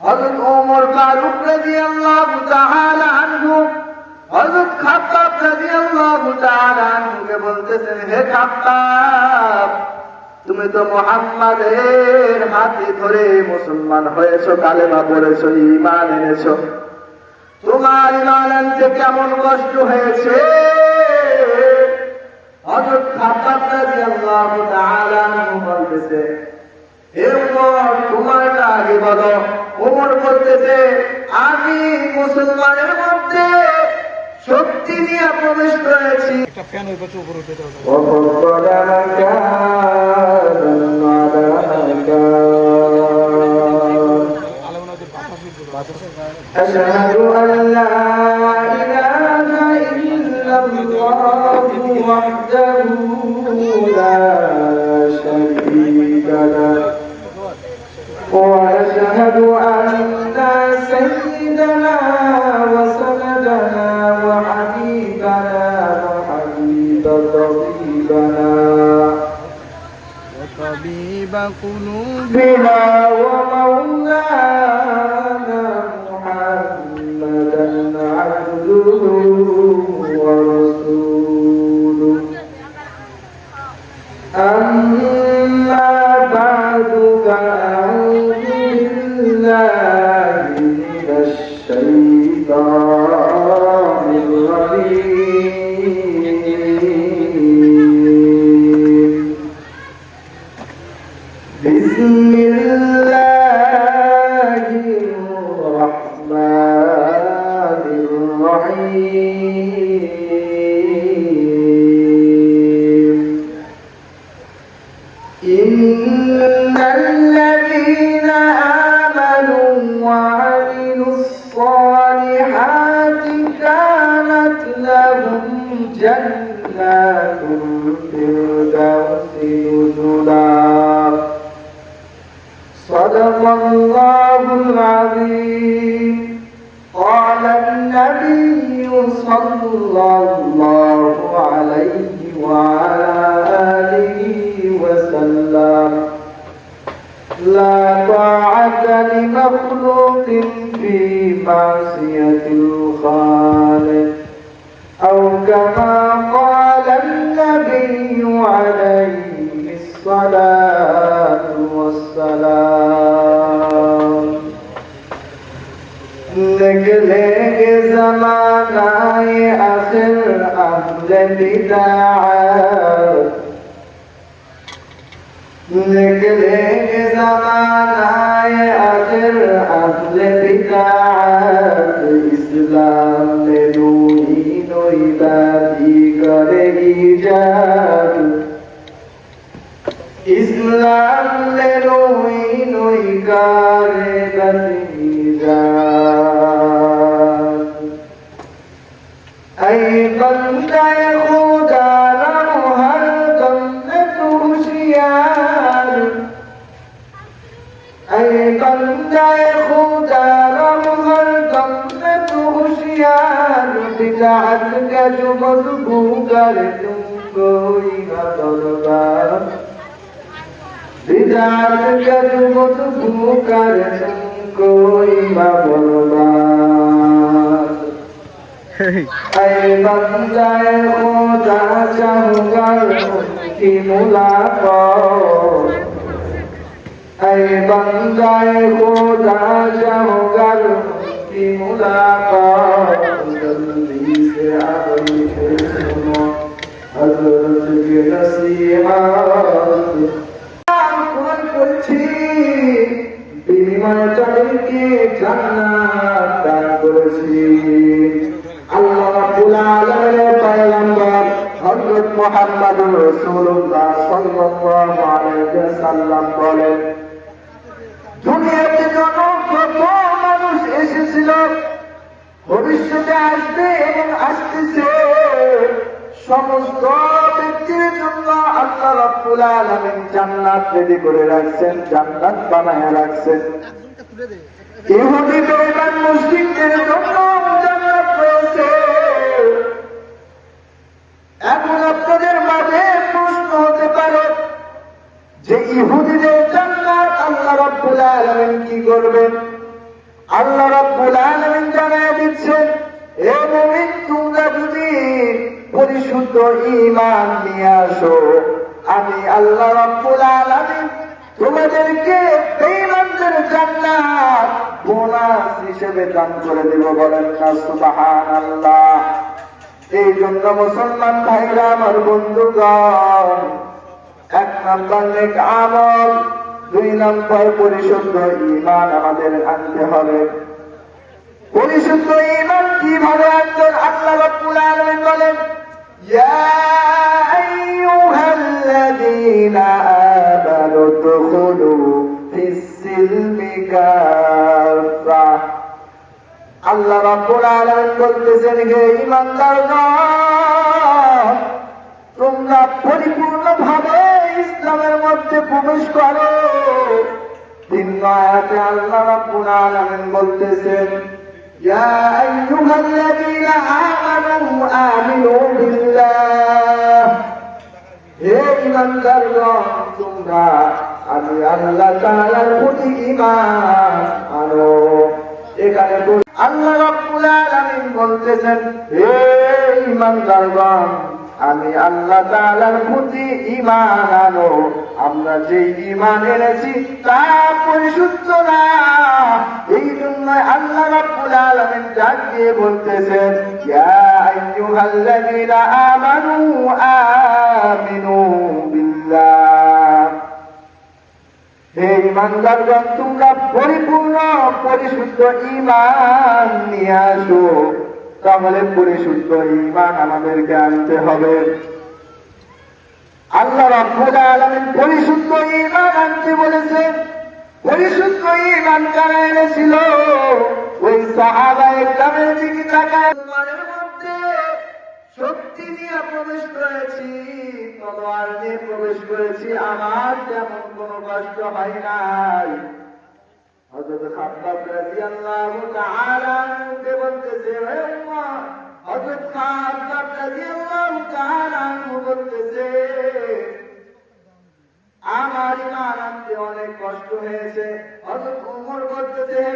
হযরত ওমর ফারুক রাদিয়াল্লাহু তাআলা আনহু, হযরত খাত্তাব রাদিয়াল্লাহু তাআলা আনহুকে বলতেছেন, হে খাত্তাব, তুমি তো মুহাম্মাদের হাতে ধরে মুসলমান হয়েছো, কালেমা পড়েছো, ঈমান এনেছো। তোমার ঈমান আনতে কেমন কষ্ট হয়েছে? হযরত খাত্তাব রাদিয়াল্লাহু তাআলা আনহু বলতেছে, হে উমর, তোমারটা আগে বলো। করতেছে। আমি মুসলমানের মধ্যে শক্তি নিয়ে প্রবেশ করেছি। একটা ফ্যান ওই পাশে উপরে উঠে أشهد أن لا إله إلا الله وحده لا شريك له وأشهد أن وطبيب قلوب بنا ومولانا محمدا عبده إن الذين آمنوا وعملوا الصالحات كانت لهم جنات الفردوس نزلا. صدق الله العظيم. قال النبي صلى الله عليه قال النبي عليه الصلاة والسلام. نکلے زمانہ آخر اہل بدعات نکلے زمانہ آخر اہل بدعات إسلام میں نوری الإيجاب إسلام لنوي نوي كاربة إيجاب أي قمت يخوض رمها القمة هشيار أي قمت يخوض رمها القمة هشيار का जो मजबू कर तुम कोई न दरबार बिदात का जो मजबू कर तुम कोई न बर्बाद ऐ बंदाए खुदा चाहूंगा की मुलाकात ऐ बंदाए खुदा चाहूंगा की मुलाकात মুহাম্মদুর রাসূলুল্লাহ সাল্লাল্লাহু আলাইহি ওয়াসাল্লাম বলেন দুনিয়াতে যত মানুষ এসেছিল? ভবিষ্যতে আসবে সমস্ত ব্যক্তির জন্য আল্লাহ রেডি করে রাখছেন, জান্নাত বানায় রাখছেন। যে ইহুদিদের জান্নাত আল্লাহ রাব্বুল আলামিন কি করবেন? আল্লাহ রাব্বুল দিচ্ছেন হে মুমিন পরিশুদ্ধ ঈমান নিয়ে আসো। আমি আল্লাহ রাব্বুল আলামিন তোমাদেরকে বেঈমানদের জান্নাত, বোনাস হিসেবে দান করে দেব বলেন না, সুবহানাল্লাহ। এই জন্য মুসলমান ভাইরা, আমার বন্ধুগণ, এক নম্বর নেক আমল, দুই নম্বর পরিশুদ্ধ ইমান আমাদের আনতে হবে। পরিশুদ্ধ ইমান কীভাবে আনতেন আল্লাহ রাব্বুল আলামিন বলেন ইয়া আইয়ুহাল্লাযীনা আমানু দুখুলু ফিস-সিলমি কাফা আল্লাহ রাব্বুল আলামিন বলতেছেন, হে ঈমানদারগণ, তোমরা পরিপূর্ণভাবে ইসলামের মধ্যে প্রবেশ করো। ভিন্ন আয়াতে আল্লাহ রাব্বুল আলামিন বলতেছেন ইয়া আইয়ুহাল্লাযীনা আমানু آمنوا হে ইমানদারগণ তোমরা আমি আল্লাহ তাআলার প্রতি ঈমান আনো। এখানে আল্লাহ রাব্বুল আলামিন বলতেছেন, হে ইমানদারগণ আমি আল্লাহ তাআলার প্রতি ইমান আনো। আমরা যে ইমান এনেছি, তা পরিশুদ্ধ না। এই জন্য আল্লাহ রাব্বুল আলামিন ডাক বলতেছেন, ইয়া আইয়ুহাল্লাযীনা আমানু আমিনু বিল্লাহ। হে ইমানদারগণ তোমরা পরিপূর্ণ, পরিশুদ্ধ ইমান নিয়ে আসো। তাহলে পরিশুদ্ধ ইমান আমাদেরকে আনতে হবে। আল্লাহ পরিশুদ্ধ ইমান আনতে বলেছেন। পরিশুদ্ধ ইমান কারা এনেছিল? ওই সাহাবায়ে গ্রামের দিকে তাকায়। শক্তি নিয়ে প্রবেশ করেছি, তলোয়ার নিয়ে প্রবেশ করেছি। আমার তেমন কোনো কষ্ট হয় নাই। হযরত খাব্বাব রাদিয়াল্লাহু তাআলা আনহুকে বলতেছে হজরত খান বলতেছে, আমার ইমান আনতে অনেক কষ্ট হয়েছে। হজরত উমর বলতেছে, হে